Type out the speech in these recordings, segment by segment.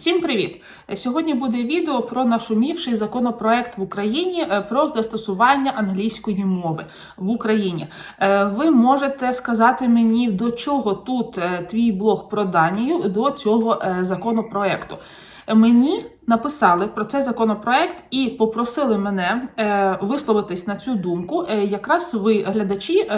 Всім привіт! Сьогодні буде відео про нашумівший законопроект в Україні е, про застосування англійської мови в Україні. Е, Ви можете сказати мені, до чого тут е, твій блог про Данію до цього законопроекту. Мені написали про цей законопроект і попросили мене висловитись на цю думку. Якраз ви, глядачі,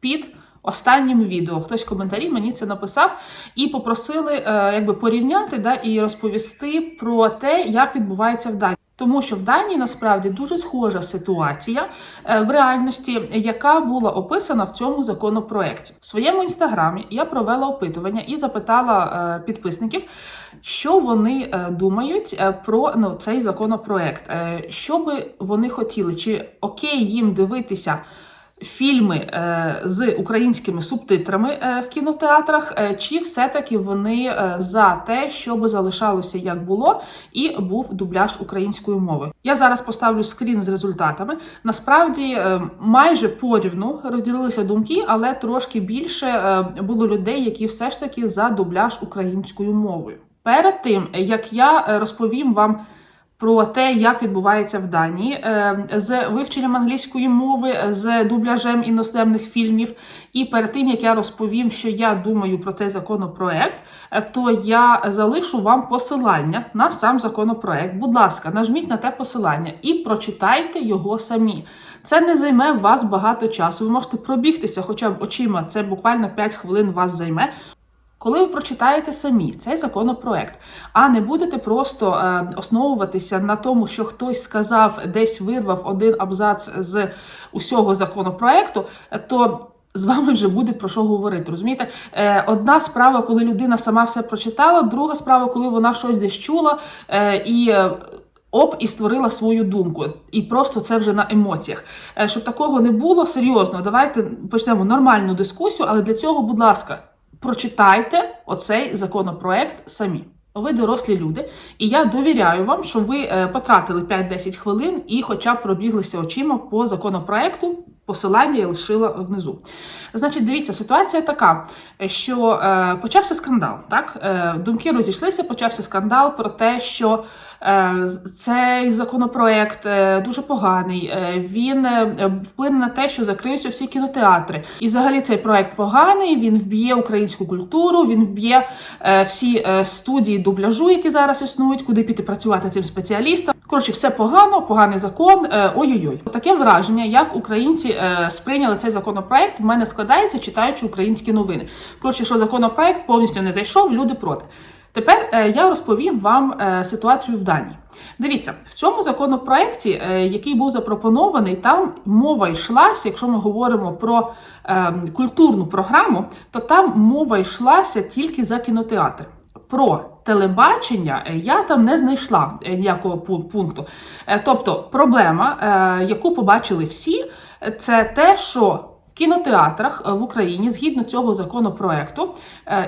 під останнім відео. Хтось в коментарі мені це написав і попросили е, якби порівняти да, і розповісти про те, як відбувається в Данії. Тому що в Данії насправді дуже схожа ситуація е, в реальності, яка була описана в цьому законопроекті. В своєму інстаграмі я провела опитування і запитала е, підписників, що вони думають про ну, цей законопроект, що би вони хотіли, чи окей їм дивитися. Фільми е, з українськими субтитрами е, в кінотеатрах, е, чи все-таки вони за те, щоб залишалося як було, і був дубляж українською мовою. Я зараз поставлю скрін з результатами. Насправді майже порівну розділилися думки, але трошки більше було людей, які все ж таки за дубляж українською мовою. Перед тим як я розповім вам про те, як відбувається в Данії е, з вивченням англійської мови, з дубляжем іноземних фільмів. І перед тим як я розповім, що я думаю про цей законопроект, е, то я залишу вам посилання на сам законопроект. Будь ласка, нажміть на те посилання і прочитайте його самі. Це не займе вас багато часу. Ви можете пробігтися, хоча б очима, це буквально 5 хвилин вас займе. Коли ви прочитаєте самі цей законопроект, а не будете просто е, основуватися на тому, що хтось сказав, десь вирвав один абзац з усього законопроекту, е, то з вами вже буде про що говорити. Розумієте? Е, одна справа, коли людина сама все прочитала, друга справа, коли вона щось десь чула е, і. е, Оп, і створила свою думку, і просто це вже на емоціях. Е, Щоб такого не було, серйозно, давайте почнемо нормальну дискусію, але для цього, будь ласка, прочитайте оцей законопроект самі. Ви дорослі люди, і я довіряю вам, що ви е, потратили 5-10 хвилин і хоча б пробіглися очима по законопроекту. Посилання я лишила внизу. Значить, дивіться, ситуація така, що е, почався скандал. Так, е, думки розійшлися, почався скандал про те, що е, цей законопроект е, дуже поганий. Е, він е, вплине на те, що закриються всі кінотеатри. І взагалі цей проект поганий. Він вб'є українську культуру, він вб'є е, всі е, студії дубляжу, які зараз існують, куди піти працювати цим спеціалістам. Коротше, все погано, поганий закон. е, Ой-ой-ой. Таке враження, як українці е, сприйняли цей законопроект, в мене складається, читаючи українські новини. Коротше, що законопроект повністю не зайшов, люди проти. Тепер е, я розповім вам ситуацію в Данії. Дивіться, в цьому законопроекті, який був запропонований, там мова йшлася, якщо ми говоримо про е, культурну програму, то там мова йшлася тільки за кінотеатр. Про телебачення е, я там не знайшла е, ніякого пункту. Е, Тобто, проблема, яку побачили всі, це те, що в кінотеатрах в Україні, згідно цього законопроекту,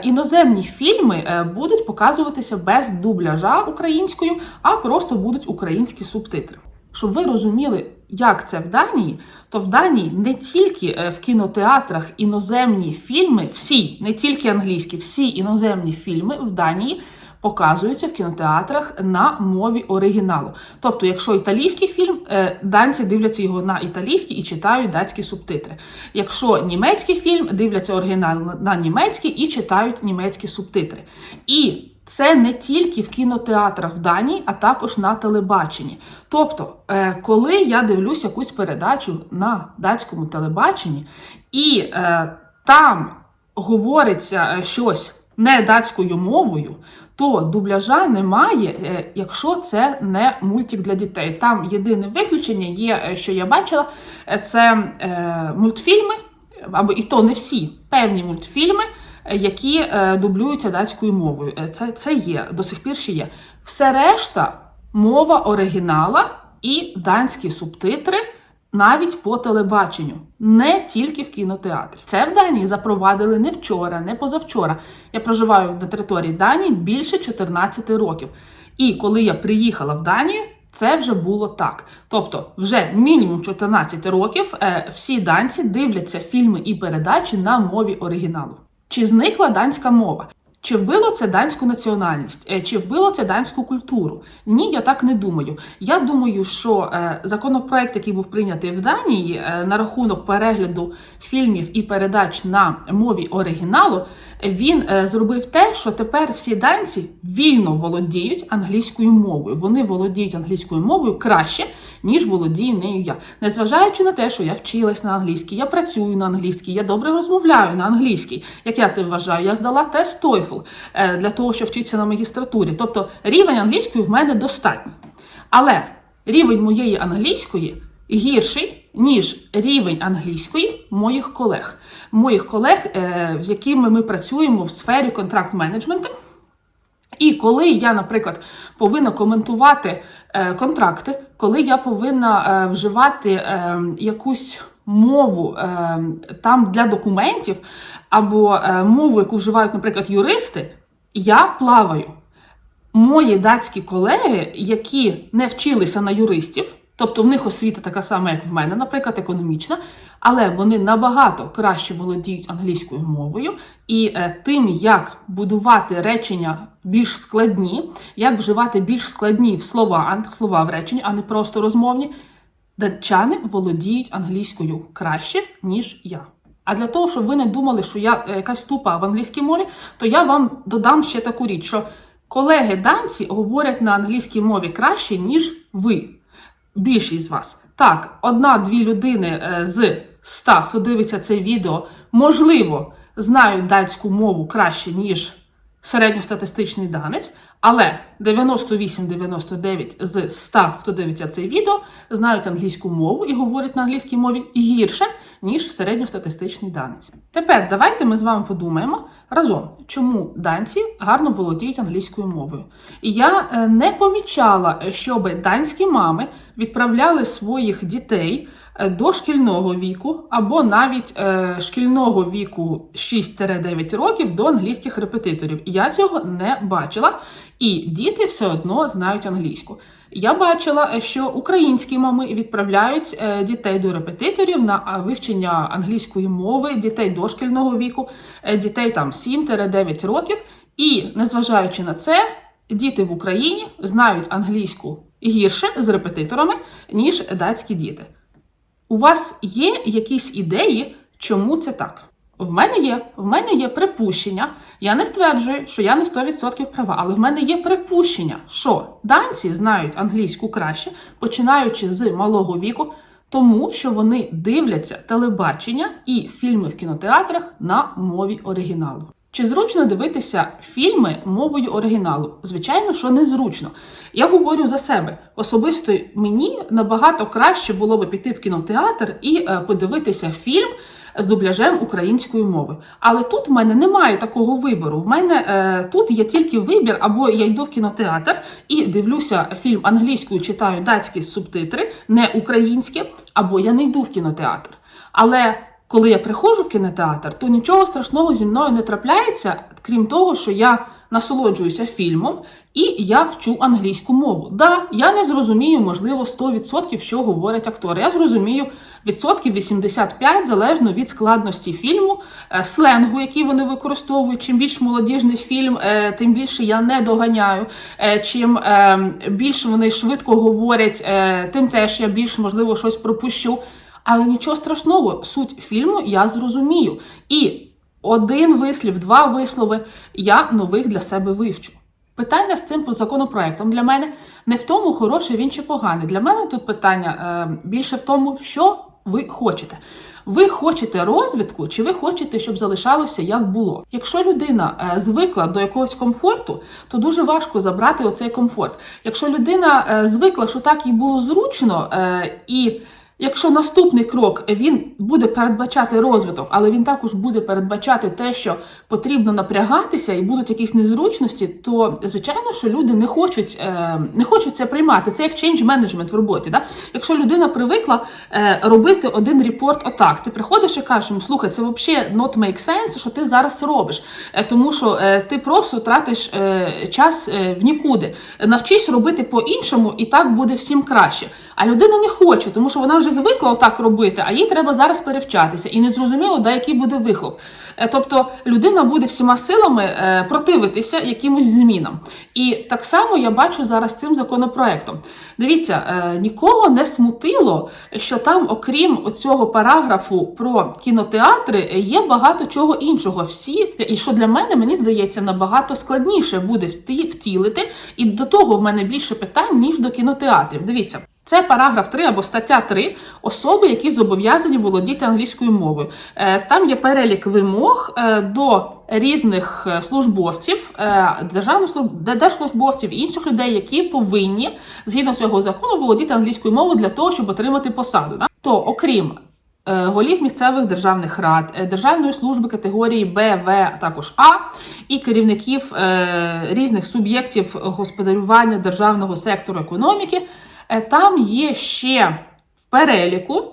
іноземні фільми будуть показуватися без дубляжа українською, а просто будуть українські субтитри. Щоб ви розуміли, як це в Данії, то в Данії не тільки е, в кінотеатрах іноземні фільми, всі, не тільки англійські, всі іноземні фільми в Данії показуються в кінотеатрах на мові оригіналу. Тобто, якщо італійський фільм, е, данці дивляться його на італійській і читають датські субтитри. Якщо німецький фільм, дивляться оригінал на німецький і читають німецькі субтитри. І це не тільки в кінотеатрах в Данії, а також на телебаченні. Тобто, е, коли я дивлюсь якусь передачу на датському телебаченні, і е, там говориться е, щось не датською мовою, то дубляжа немає, якщо це не мультик для дітей. Там єдине виключення є, що я бачила, це мультфільми, або і то не всі певні мультфільми, які е, дублюються датською мовою. Е, Це, це є, до сих пір ще є. Все решта мова оригінала і данські субтитри. Навіть по телебаченню, не тільки в кінотеатрі. Це в Данії запровадили не вчора, не позавчора. Я проживаю на території Данії більше 14 років. І коли я приїхала в Данію, це вже було так. Тобто, вже мінімум 14 років е, всі данці дивляться фільми і передачі на мові оригіналу. Чи зникла данська мова? Чи вбило це данську національність, Е, чи вбило це данську культуру? Ні, я так не думаю. Я думаю, що е, законопроект, який був прийнятий в Данії е, на рахунок перегляду фільмів і передач на мові оригіналу, він зробив те, що тепер всі данці вільно володіють англійською мовою. Вони володіють англійською мовою краще, ніж володію нею я. Незважаючи на те, що я вчилась на англійській, я працюю на англійській, я добре розмовляю на англійській. Як я це вважаю, я здала тест TOEFL е, для того, щоб вчитися на магістратурі. Тобто рівень англійської в мене достатній. Але рівень моєї англійської гірший, ніж рівень англійської моїх колег. Моїх колег, е, з якими ми працюємо в сфері контракт-менеджменту. І коли я, наприклад, повинна коментувати е, контракти, коли я повинна вживати якусь мову е, там для документів, або е, мову, яку вживають, наприклад, юристи, я плаваю. Мої датські колеги, які не вчилися на юристів, тобто в них освіта така сама, як в мене, наприклад, економічна, але вони набагато краще володіють англійською мовою і е, тим, як будувати речення більш складні, як вживати більш складні в слова, слова в реченні, а не просто розмовні, датчани володіють англійською краще, ніж я. А для того, щоб ви не думали, що я е, якась тупа в англійській мові, то я вам додам ще таку річ, що колеги данці говорять на англійській мові краще, ніж ви. Більшість з вас. Так, одна-дві людини е, з ста, хто дивиться це відео, можливо, знають датську мову краще, ніж середньостатистичний данець, але 98-99 з 100, хто дивиться це відео, знають англійську мову і говорять на англійській мові гірше, ніж середньостатистичний данець. Тепер давайте ми з вами подумаємо разом, чому данці гарно володіють англійською мовою. Я е, не помічала, щоб данські мами відправляли своїх дітей е, до шкільного віку або навіть е, шкільного віку 6-9 років до англійських репетиторів. Я цього не бачила, і діти все одно знають англійську. Я бачила, е, що українські мами відправляють дітей до репетиторів на вивчення англійської мови, дітей дошкільного віку, дітей там 7-9 років. І незважаючи на це, діти в Україні знають англійську гірше з репетиторами, ніж датські діти. У вас є якісь ідеї, чому це так? В мене є, в мене є припущення. Я не стверджую, що я не 100% права, але в мене є припущення, що данці знають англійську краще, починаючи з малого віку, тому що вони дивляться телебачення і фільми в кінотеатрах на мові оригіналу. Чи зручно дивитися фільми мовою оригіналу? Звичайно, що незручно. Я говорю за себе. Особисто мені набагато краще було би піти в кінотеатр і е, подивитися фільм з дубляжем українською мовою. Але тут в мене немає такого вибору. В мене е, тут є тільки вибір, або я йду в кінотеатр і дивлюся фільм англійською, читаю датські субтитри, не українські, або я не йду в кінотеатр. Але коли я приходжу в кінотеатр, то нічого страшного зі мною не трапляється, крім того, що я насолоджуюся фільмом і я вчу англійську мову. Да, я не зрозумію, можливо, 100%, що говорять актори. Я зрозумію відсотків 85% залежно від складності фільму, е, сленгу, який вони використовують. Чим більш молодіжний фільм, е, тим більше я не доганяю. Е, Чим більше вони швидко говорять, тим теж я більш можливо щось пропущу. Але нічого страшного, суть фільму я зрозумію. І один вислів, два вислови я нових для себе вивчу. Питання з цим законопроектом для мене не в тому, хороший він чи поганий. Для мене тут питання е, більше в тому, що ви хочете. Ви хочете розвитку, чи ви хочете, щоб залишалося як було? Якщо людина е, звикла до якогось комфорту, то дуже важко забрати оцей комфорт. Якщо людина е, звикла, що так їй було зручно, е, і Якщо наступний крок він буде передбачати розвиток, але він також буде передбачати те, що потрібно напрягатися і будуть якісь незручності, то звичайно, що люди не хочуть е, не хочуть це приймати. Це як change management в роботі. Да? Якщо людина привикла е, робити один репорт, отак, ти приходиш і кажеш, йому, слухай, це взагалі not make sense, що ти зараз робиш, е, тому що ти просто тратиш час в нікуди. Навчись робити по-іншому, і так буде всім краще. А людина не хоче, тому що вона вже вже звикла отак робити, а їй треба зараз перевчатися. І не зрозуміло, да, який буде вихлоп. Е, Тобто людина буде всіма силами е, противитися якимось змінам. І так само я бачу зараз цим законопроектом. Дивіться, е, нікого не смутило, що там, окрім цього параграфу про кінотеатри, є багато чого іншого. Всі, і що для мене, мені здається, набагато складніше буде вті- втілити. І до того в мене більше питань, ніж до кінотеатрів. Дивіться. Це параграф 3 або стаття 3 особи, які зобов'язані володіти англійською мовою. Е, Там є перелік вимог е, до різних е, службовців, держслужбовців і інших людей, які повинні згідно цього закону володіти англійською мовою для того, щоб отримати посаду. То окрім голів місцевих державних рад, державної служби категорії Б, В, також А і керівників різних суб'єктів господарювання державного сектору економіки. Е, Там є ще в переліку.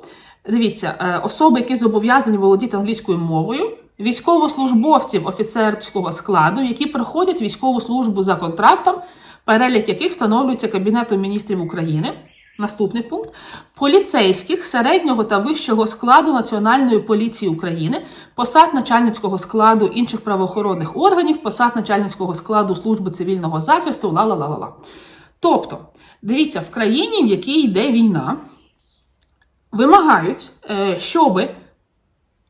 Дивіться, е, особи, які зобов'язані володіти англійською мовою, військовослужбовців офіцерського складу, які проходять військову службу за контрактом, перелік яких встановлюється Кабінетом міністрів України. Наступний пункт: поліцейських середнього та вищого складу Національної поліції України, посад начальницького складу інших правоохоронних органів, посад начальницького складу служби цивільного захисту, ла-ла-ла-ла-ла. Тобто, дивіться, в країні, в якій йде війна, вимагають, е, щоб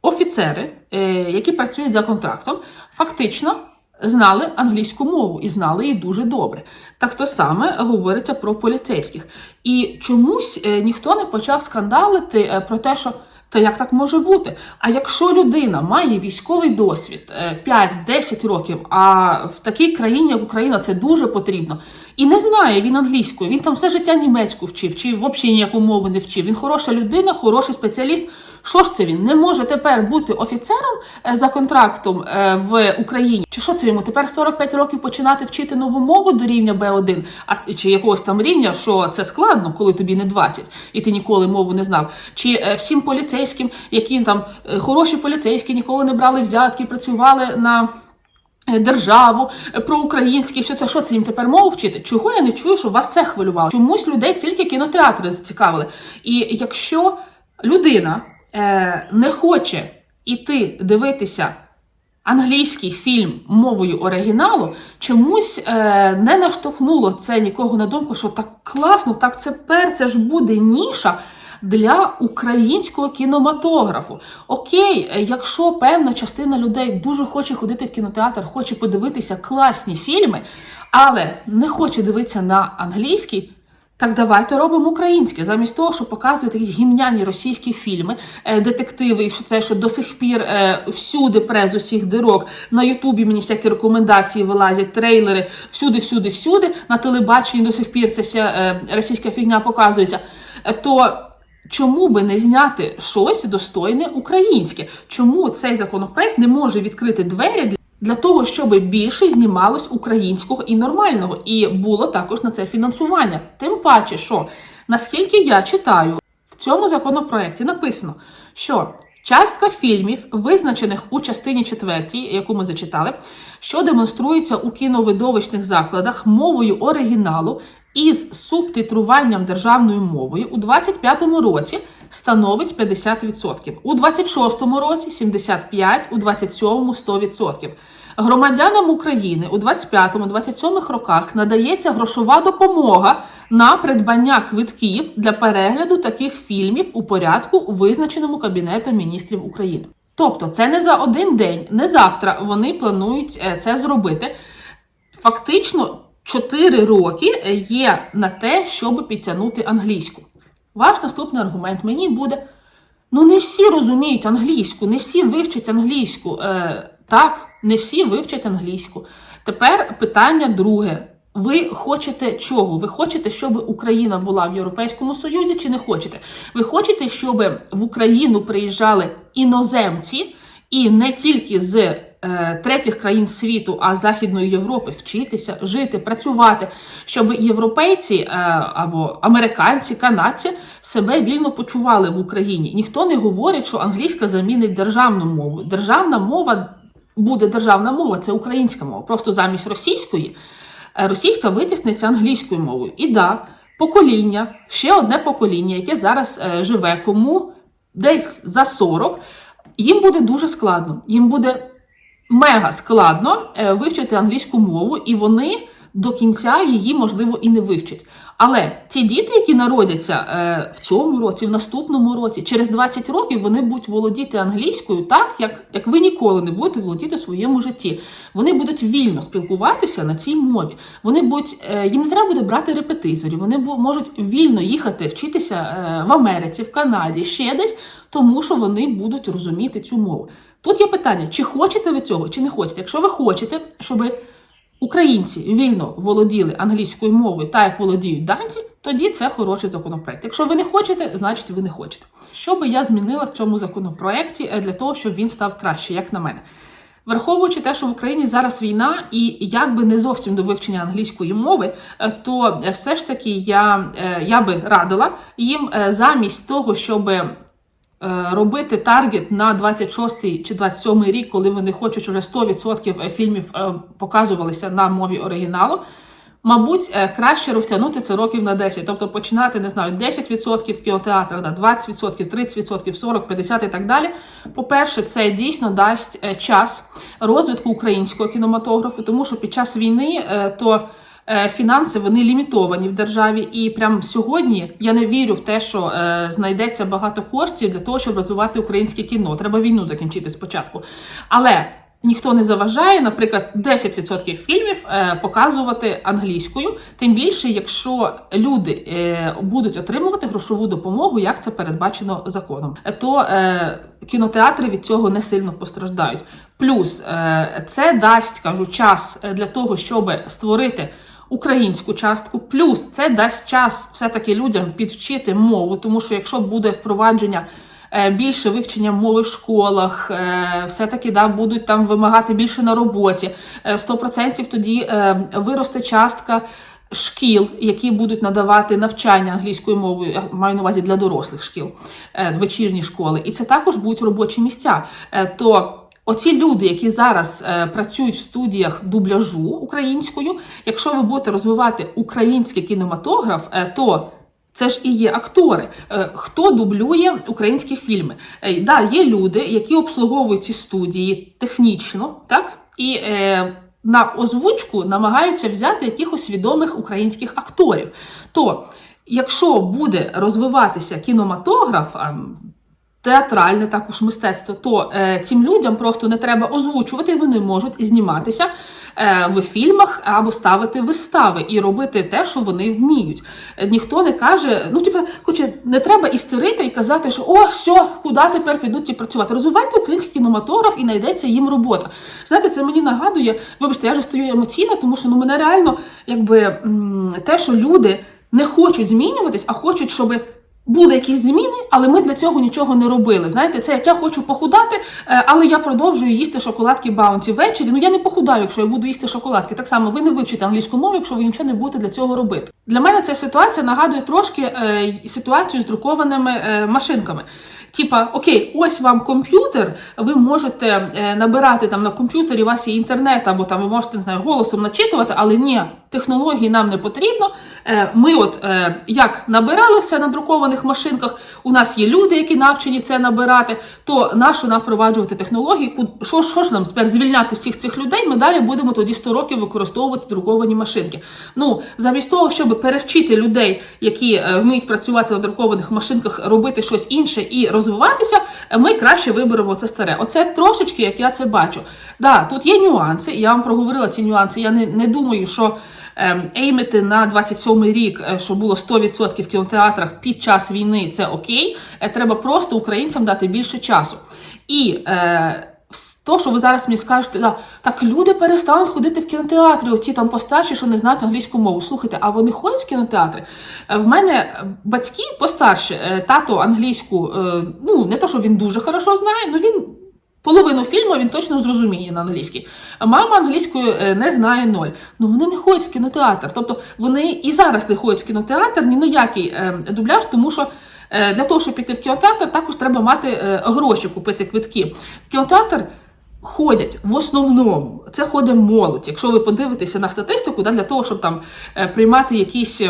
офіцери, е, які працюють за контрактом, фактично знали англійську мову і знали її дуже добре. Так то саме говориться про поліцейських. І чомусь е, ніхто не почав скандалити про те, що. Та як так може бути? А якщо людина має військовий досвід е, 5-10 років, а в такій країні, як Україна, це дуже потрібно, і не знає він англійською, він там все життя німецьку вчив, чи взагалі ніяку мову не вчив. Він хороша людина, хороший спеціаліст. Що ж це він не може тепер бути офіцером е, за контрактом е, в Україні? Чи що це йому тепер 45 років починати вчити нову мову до рівня Б1, а чи якогось там рівня, що це складно, коли тобі не 20, і ти ніколи мову не знав? Чи е, всім поліцейським, які там хороші поліцейські, ніколи не брали взятки, працювали на. Державу, про українське, все це що це їм тепер мову вчити? Чого я не чую, що вас це хвилювало? Чомусь людей тільки кінотеатри зацікавили. І якщо людина е, не хоче іти дивитися англійський фільм мовою оригіналу, чомусь е, не наштовхнуло це нікого на думку, що так класно, так тепер це ж буде ніша. Для українського кінематографу. Окей, е, якщо певна частина людей дуже хоче ходити в кінотеатр, хоче подивитися класні фільми, але не хоче дивитися на англійський, так давайте робимо українське. Замість того, щоб показувати якісь гімняні російські фільми, е, детективи, і що це що до сих пір е, всюди пре усіх дирок. На Ютубі мені всякі рекомендації вилазять, трейлери, всюди, всюди, всюди. На телебаченні до сих пір ця вся е, російська фігня показується. То Чому би не зняти щось достойне українське? Чому цей законопроект не може відкрити двері для для того, щоб більше знімалось українського і нормального, і було також на це фінансування. Тим паче, що наскільки я читаю, в цьому законопроекті написано, що частка фільмів, визначених у частині 4, яку ми зачитали, що демонструється у кіновидовищних закладах мовою оригіналу із субтитруванням державною мовою у 25-му році становить 50%, у 26-му році 75%, у 27-му 100%. Громадянам України у 25-27 роках надається грошова допомога на придбання квитків для перегляду таких фільмів у порядку, визначеному Кабінетом міністрів України. Тобто, це не за один день, не завтра вони планують е, це зробити. Фактично 4 роки є на те, щоб підтягнути англійську. Ваш наступний аргумент мені буде: ну не всі розуміють англійську, не всі вивчать англійську. Е, так, не всі вивчать англійську. Тепер питання друге. Ви хочете чого? Ви хочете, щоб Україна була в Європейському Союзі чи не хочете? Ви хочете, щоб в Україну приїжджали іноземці і не тільки з третіх країн світу, а Західної Європи вчитися, жити, працювати, щоб європейці е, або американці, канадці себе вільно почували в Україні. Ніхто не говорить, що англійська замінить державну мову. Державна мова буде державна мова, це українська мова. Просто замість російської. е, Російська витісниться англійською мовою. І да, покоління, ще одне покоління, яке зараз е, живе, кому десь за 40, їм буде дуже складно. Їм буде мега складно е, вивчити англійську мову, і вони до кінця її, можливо, і не вивчать. Але ті діти, які народяться е, в цьому році, в наступному році, через 20 років вони будуть володіти англійською так, як, як ви ніколи не будете володіти в своєму житті. Вони будуть вільно спілкуватися на цій мові. Вони будуть, е, їм не треба буде брати репетиторів, вони можуть вільно їхати вчитися в Америці, в Канаді, ще десь, тому що вони будуть розуміти цю мову. Тут є питання, чи хочете ви цього, чи не хочете. Якщо ви хочете, щоб українці вільно володіли англійською мовою, так як володіють данці, тоді це хороший законопроект. Якщо ви не хочете, значить ви не хочете. Що би я змінила в цьому законопроекті е, для того, щоб він став краще, як на мене? Враховуючи те, що в Україні зараз війна, і якби не зовсім до вивчення англійської мови, е, то е, все ж таки я, я би радила їм замість того, щоб робити таргет на 26 чи 27 рік, коли вони хочуть, щоб вже 100% фільмів е, показувалися на мові оригіналу. Мабуть, е, краще розтягнути це років на 10, тобто починати, не знаю, 10% в кінотеатрах, да, 20%, 30%, 40%, 50% і так далі. По-перше, це дійсно дасть е, час розвитку українського кінематографу, тому що під час війни е, то е, фінанси вони лімітовані в державі, і прямо сьогодні я не вірю в те, що е, знайдеться багато коштів для того, щоб розвивати українське кіно. Треба війну закінчити спочатку. Але ніхто не заважає, наприклад, 10% фільмів е, показувати англійською, тим більше, якщо люди е, будуть отримувати грошову допомогу, як це передбачено законом, е, то е, кінотеатри від цього не сильно постраждають. Плюс е, це дасть, кажу, час е, для того, щоб створити. Українську частку, плюс це дасть час все-таки людям підвчити мову, тому що якщо буде впровадження е, більше вивчення мови в школах, е, все-таки да, будуть там вимагати більше на роботі, е, 100% тоді е, виросте частка шкіл, які будуть надавати навчання англійською мовою, маю на увазі для дорослих шкіл, вечірні школи, і це також будуть робочі місця. То Оці люди, які зараз е, працюють в студіях дубляжу українською, якщо ви будете розвивати український кінематограф, е, то це ж і є актори. Е, Хто дублює українські фільми? Е, Да, є люди, які обслуговують ці студії технічно, так і е, на озвучку намагаються взяти якихось відомих українських акторів. То, якщо буде розвиватися кінематограф, а, театральне також мистецтво, то е, цим людям просто не треба озвучувати, вони можуть і зніматися е, в фільмах або ставити вистави і робити те, що вони вміють. Е, ніхто не каже, ну типу, хоче, не треба істерити і казати, що о, все, куди тепер підуть ті працювати. Розвивайте український кінематограф і знайдеться їм робота. Знаєте, це мені нагадує, вибачте, я вже стою емоційно, тому що ну мене реально якби те, що люди не хочуть змінюватись, а хочуть, щоб були якісь зміни, але ми для цього нічого не робили. Знаєте, це як я хочу похудати, е, але я продовжую їсти шоколадки Баунті ввечері. Ну я не похудаю, якщо я буду їсти шоколадки. Так само ви не вивчите англійську мову, якщо ви нічого не будете для цього робити. Для мене ця ситуація нагадує трошки е, ситуацію з друкованими е, машинками. Типа, окей, ось вам комп'ютер, ви можете е, набирати там на комп'ютері, у вас є інтернет, або там ви можете не знаю, голосом начитувати, але ні, технології нам не потрібно. Е, ми, от е, як набирали все на друкованих машинках, у нас є люди, які навчені це набирати, то нащо нам впроваджувати технології? Що, що ж нам тепер звільняти всіх цих людей? Ми далі будемо тоді 100 років використовувати друковані машинки. Ну, замість того, щоб перевчити людей, які е, вміють працювати на друкованих машинках, робити щось інше і розвиватися, е, ми краще виберемо це старе. Оце трошечки, як я це бачу. Да, тут є нюанси, я вам проговорила ці нюанси. Я не, не думаю, що еймити на 27-й рік, е, що було 100% в кінотеатрах під час війни, це окей. Е, Треба просто українцям дати більше часу. І е, то, що ви зараз мені скажете, да, так люди перестануть ходити в кінотеатри, оці там постарші, що не знають англійську мову. Слухайте, а вони ходять в кінотеатри? Е, В мене батьки постарші, тато англійську, ну не то, що він дуже хорошо знає, але він Половину фільму він точно зрозуміє на англійській. Мама англійською е, не знає ноль. Ну вони не ходять в кінотеатр. Тобто вони і зараз не ходять в кінотеатр ні на який е, дубляж, тому що е, для того, щоб піти в кінотеатр, також треба мати гроші купити квитки. В кінотеатр ходять в основному. Це ходить молодь. Якщо ви подивитеся на статистику, для того, щоб там приймати якісь.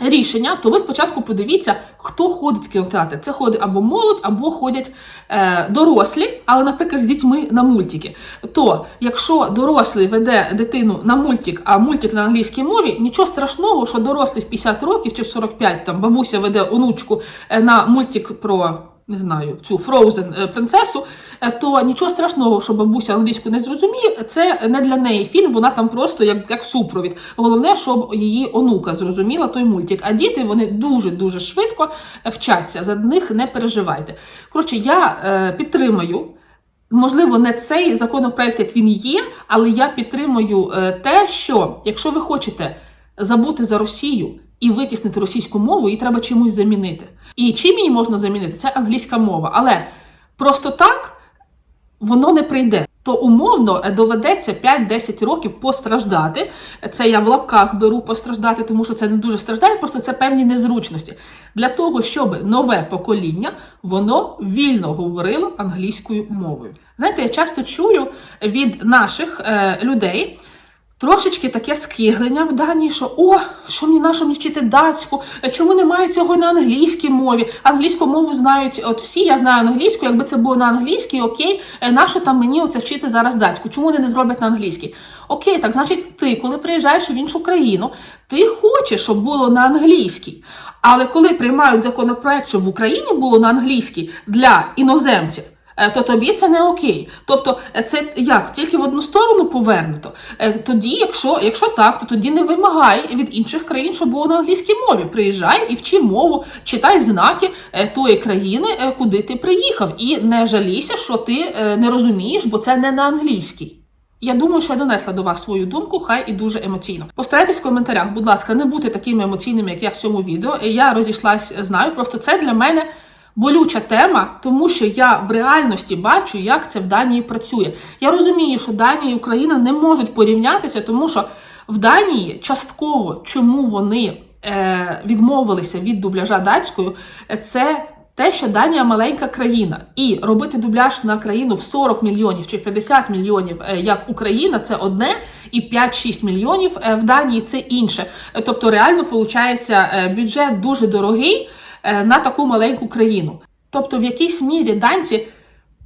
Рішення, то ви спочатку подивіться, хто ходить в кінотеатр. Це ходить або молодь, або ходять е, дорослі, але, наприклад, з дітьми на мультики. То, якщо дорослий веде дитину на мультик, а мультик на англійській мові, нічого страшного, що дорослий в 50 років чи в 45, там бабуся веде онучку е, на мультик про. Не знаю, цю Frozen е, принцесу, е, то нічого страшного, що бабуся англійську не зрозуміє, це не для неї фільм, вона там просто як, як супровід. Головне, щоб її онука зрозуміла той мультик. А діти вони дуже-дуже швидко вчаться, за них не переживайте. Коротше, я е, підтримую. Можливо, не цей законопроект, як він є, але я підтримую е, те, що якщо ви хочете забути за Росію і витіснити російську мову, її треба чимось замінити. І чим її можна замінити? Це англійська мова. Але просто так воно не прийде. То умовно доведеться 5-10 років постраждати. Це я в лапках беру постраждати, тому що це не дуже страждає, просто це певні незручності. Для того, щоб нове покоління воно вільно говорило англійською мовою. Знаєте, я часто чую від наших е, людей. Трошечки таке скиглення в Данії, що о, що мені нащо мені вчити датську, Е, чому немає цього на англійській мові? Англійську мову знають от всі, я знаю англійську, якби це було на англійській, окей, е, нащо там мені оце вчити зараз датську? Чому вони не зроблять на англійській? Окей, так значить, ти, коли приїжджаєш в іншу країну, ти хочеш, щоб було на англійській. Але коли приймають законопроект, щоб в Україні було на англійській для іноземців. Е, То тобі це не окей. Тобто, е, це як тільки в одну сторону повернуто. Е, Тоді, якщо, якщо так, то тоді не вимагай від інших країн, щоб було на англійській мові. Приїжджай і вчи мову, читай знаки тої країни, куди ти приїхав, і не жалійся, що ти не розумієш, бо це не на англійській. Я думаю, що я донесла до вас свою думку, хай і дуже емоційно. Постарайтесь в коментарях, будь ласка, не бути такими емоційними, як я в цьому відео. Я розійшлась, знаю. Просто це для мене болюча тема, тому що я в реальності бачу, як це в Данії працює. Я розумію, що Данія і Україна не можуть порівнятися, тому що в Данії частково чому вони е, відмовилися від дубляжа датською, це. Те, що Данія маленька країна, і робити дубляж на країну в 40 мільйонів чи 50 мільйонів, е, як Україна, це одне, і 5-6 мільйонів е, в Данії це інше. Тобто, реально виходить, бюджет дуже дорогий на таку маленьку країну. Тобто, в якійсь мірі данці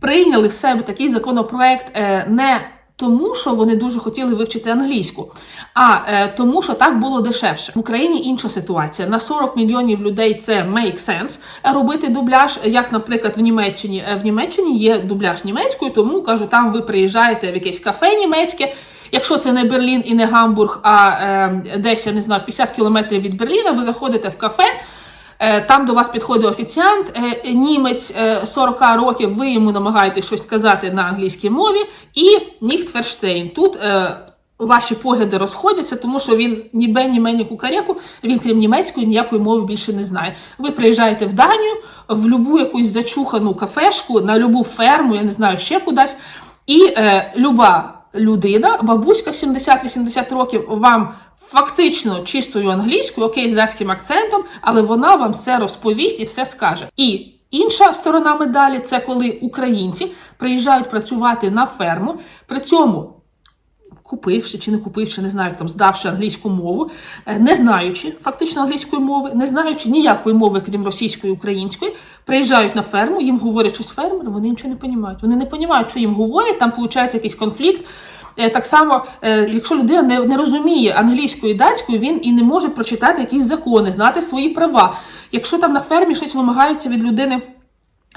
прийняли в себе такий законопроект е, не тому, що вони дуже хотіли вивчити англійську, а е, тому, що так було дешевше. В Україні інша ситуація. На 40 мільйонів людей це make sense е, робити дубляж, як, наприклад, в Німеччині. Е, В Німеччині є дубляж німецькою, тому кажу, там ви приїжджаєте в якесь кафе німецьке. Якщо це не Берлін і не Гамбург, а е, десь я не знаю 50 кілометрів від Берліна, ви заходите в кафе. Е, Там до вас підходить офіціант, е, німець е, 40 років, ви йому намагаєтесь щось сказати на англійській мові, і Ніхтферштейн. Тут е, ваші погляди розходяться, тому що він ні бе, ні ме, ні він крім німецької ніякої мови більше не знає. Ви приїжджаєте в Данію, в любу якусь зачухану кафешку, на любу ферму, я не знаю, ще кудись, і е, люба людина, бабуська 70-80 років, вам фактично чистою англійською, окей, з датським акцентом, але вона вам все розповість і все скаже. І інша сторона медалі це коли українці приїжджають працювати на ферму, при цьому. Купивши чи не купивши, не знаю, як там здавши англійську мову, е, не знаючи фактично англійської мови, не знаючи ніякої мови, крім російської української, приїжджають на ферму, їм говорять щось фермери, вони нічого не розуміють. Вони не розуміють, що їм говорять, там виходить якийсь конфлікт. Е, Так само, е, якщо людина не, не розуміє англійською і датською, він і не може прочитати якісь закони, знати свої права. Якщо там на фермі щось вимагається від людини,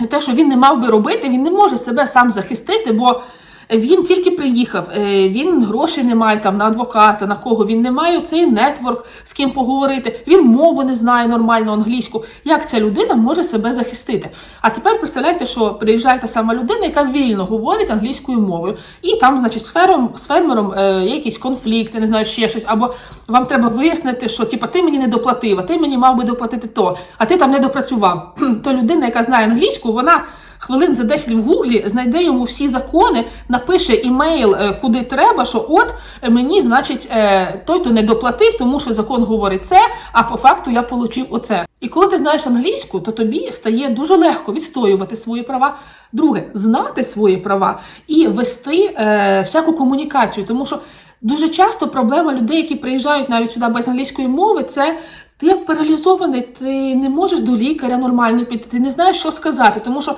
те, що він не мав би робити, він не може себе сам захистити, бо він тільки приїхав, е, він грошей не має там на адвоката, на кого він не має цей нетворк, з ким поговорити. Він мову не знає нормально англійську. Як ця людина може себе захистити? А тепер представляйте, що приїжджає та сама людина, яка вільно говорить англійською мовою, і там, значить, з фермером, з фермером е, якісь конфлікти, не знаю, ще щось, або вам треба вияснити, що типа ти мені не доплатив, а ти мені мав би доплатити то, а ти там не допрацював. То людина, яка знає англійську, вона хвилин за 10 в гуглі знайде йому всі закони, напише імейл, е, куди треба, що от е, мені, значить, е, той то не доплатив, тому що закон говорить це, а по факту я отримав оце. І коли ти знаєш англійську, то тобі стає дуже легко відстоювати свої права. Друге, знати свої права і вести е, всяку комунікацію, тому що. Дуже часто проблема людей, які приїжджають навіть сюди без англійської мови, це ти як паралізований, ти не можеш до лікаря нормально піти, ти не знаєш, що сказати, тому що.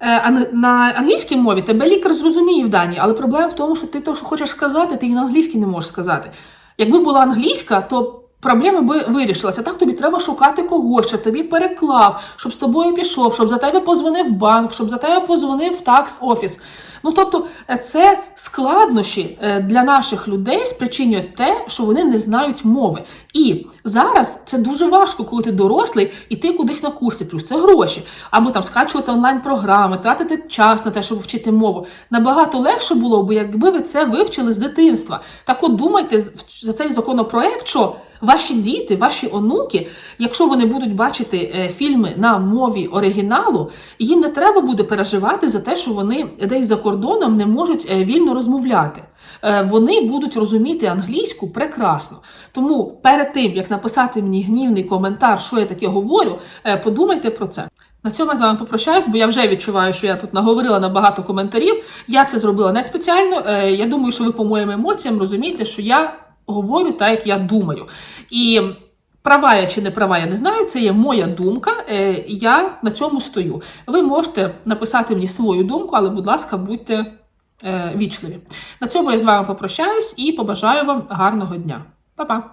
Е, На англійській мові тебе лікар зрозуміє в дані, але проблема в тому, що ти то, що хочеш сказати, ти і на англійській не можеш сказати. Якби була англійська, то проблема би вирішилася. Так тобі треба шукати когось, щоб тобі переклав, щоб з тобою пішов, щоб за тебе позвонив банк, щоб за тебе позвонив такс офіс. Ну тобто, е, це складнощі е, для наших людей спричинює те, що вони не знають мови. І зараз це дуже важко, коли ти дорослий і ти кудись на курси, плюс це гроші, або там скачувати онлайн-програми, тратити час на те, щоб вчити мову. Набагато легше було б, якби ви це вивчили з дитинства. Так от думайте за цей законопроект, що ваші діти, ваші онуки, якщо вони будуть бачити е, фільми на мові оригіналу, їм не треба буде переживати за те, що вони десь за кордоном не можуть е, вільно розмовляти. Е, Вони будуть розуміти англійську прекрасно. Тому перед тим як написати мені гнівний коментар, що я таке говорю, подумайте про це. На цьому я з вами попрощаюсь, бо я вже відчуваю, що я тут наговорила на багато коментарів. Я це зробила не спеціально. Я думаю, що ви по моїм емоціям розумієте, що я говорю так, як я думаю. І права я чи не права, я не знаю. Це є моя думка. е, Я на цьому стою. Ви можете написати мені свою думку, але, будь ласка, будьте е, вічливі. На цьому я з вами попрощаюсь і побажаю вам гарного дня. Па-па!